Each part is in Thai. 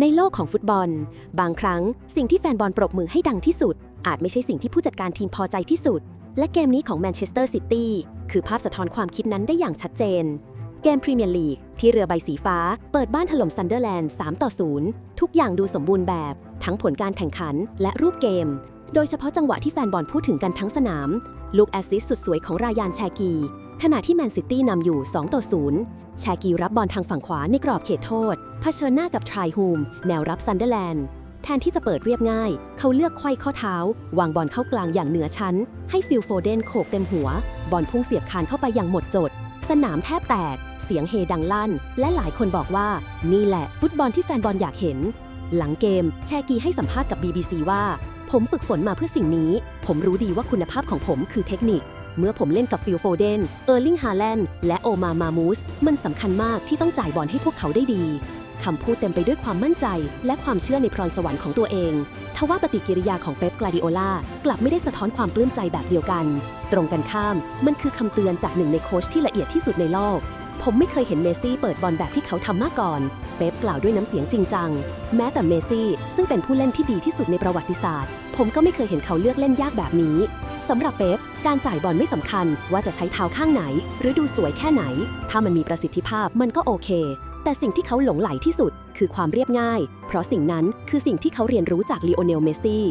ในโลกของฟุตบอล บางครั้งสิ่งที่แฟนบอลปรบมือให้ดังที่สุด อาจไม่ใช่สิ่งที่ผู้จัดการทีมพอใจที่สุด และเกมนี้ของแมนเชสเตอร์ซิตี้คือภาพสะท้อนความคิดนั้นได้อย่างชัดเจน เกมพรีเมียร์ลีกที่เรือใบสีฟ้า เปิดบ้านถล่มซันเดอร์แลนด์ 3 ต่อ 0 ทุกอย่างดูสมบูรณ์แบบ ทั้งผลการแข่งขันและรูปเกม โดยเฉพาะจังหวะที่แฟนบอลพูดถึงกันทั้งสนาม ลูกแอสซิสสุดสวยของรายานแชกี ขณะที่แมนซิตี้นำอยู่ 2 ต่อ0แชกีรับบอลทางฝั่งขวาในกรอบเขตโทษ เผชิญหน้ากับทรายฮูม แนวรับซันเดอร์แลนด์ แทนที่จะเปิดเรียบง่าย เขาเลือกไขว้ข้อเท้า วางบอลเข้ากลางอย่างเหนือชั้น ให้ฟิลโฟเดนโขกเต็มหัว บอลพุ่งเสียบคานเข้าไปอย่างหมดจด สนามแทบแตก เสียงเฮดังลั่น และหลายคนบอกว่า นี่แหละฟุตบอลที่แฟนบอลอยากเห็น หลังเกม แชกีให้สัมภาษณ์กับ BBC ว่า ผมฝึกฝนมาเพื่อสิ่งนี้ ผมรู้ดีว่าคุณภาพของผมคือเทคนิค เมื่อผมเล่นกับฟิลโฟเดน เออร์ลิงฮาแลนด์ และโอมามามูส มันสำคัญมากที่ต้องจ่ายบอลให้พวกเขาได้ดีคำพูดเต็มไปด้วยความมั่นใจ และความเชื่อในพรสวรรค์ของตัวเอง ทว่าปฏิกิริยาของเป๊ปกลาดิโอลากลับไม่ได้สะท้อนความปลื้มใจแบบเดียวกัน ตรงกันข้าม มันคือคำเตือนจากหนึ่งในโค้ชที่ละเอียดที่สุดในโลก ผมไม่เคยเห็นเมสซี่เปิดบอลแบบที่เขาทำมาก่อน เป๊ปกล่าวด้วยน้ำเสียงจริงจัง แม้แต่เมสซี่ซึ่งเป็นผู้เล่นที่ดีที่สุดในประวัติศาสตร์ ผมก็ไม่เคยเห็นเขาเลือกเล่นยากแบบนี้ สำหรับเป๊ปการจ่ายบอลไม่สำคัญว่าจะใช้เท้าข้างไหน หรือดูสวยแค่ไหน ถ้ามันมีประสิทธิภาพมันก็โอเค แต่สิ่งที่เขาหลงไหลที่สุด คือความเรียบง่าย เพราะสิ่งนั้นคือสิ่งที่เขาเรียนรู้จากลีโอเนลเมสซี่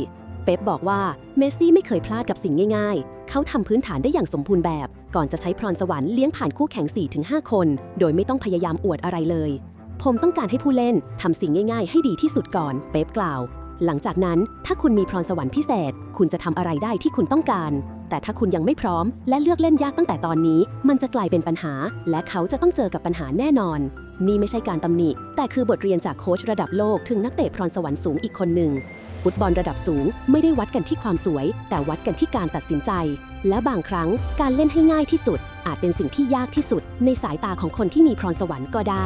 เป๊ปบอกว่าเมสซี่ไม่เคยพลาดกับสิ่งง่ายๆ เขาทำพื้นฐานได้อย่างสมบูรณ์แบบ ก่อนจะใช้พรสวรรค์เลี้ยงผ่านคู่แข่ง 4-5 คน โดยไม่ต้องพยายามอวดอะไรเลย ผมต้องการให้ผู้เล่นทำสิ่งง่ายๆ ให้ดีที่สุดก่อน เป๊ปกล่าว หลังจากนั้นถ้าคุณมีพรสวรรค์พิเศษ คุณจะทำอะไรได้ที่คุณต้องการ แต่ถ้าคุณยังไม่พร้อม และเลือกเล่นยากตั้งแต่ตอนนี้ มันจะกลายเป็นปัญหา และเขาจะต้องเจอกับปัญหาแน่นอน นี่ไม่ใช่การตำหนิ แต่คือบทเรียนจากโค้ชระดับโลกถึงนักเตะพรสวรรค์สูงอีกคนหนึ่งฟุตบอลระดับสูงไม่ได้วัดกันที่ความสวย แต่วัดกันที่การตัดสินใจ และบางครั้งการเล่นให้ง่ายที่สุด อาจเป็นสิ่งที่ยากที่สุด ในสายตาของคนที่มีพรสวรรค์ก็ได้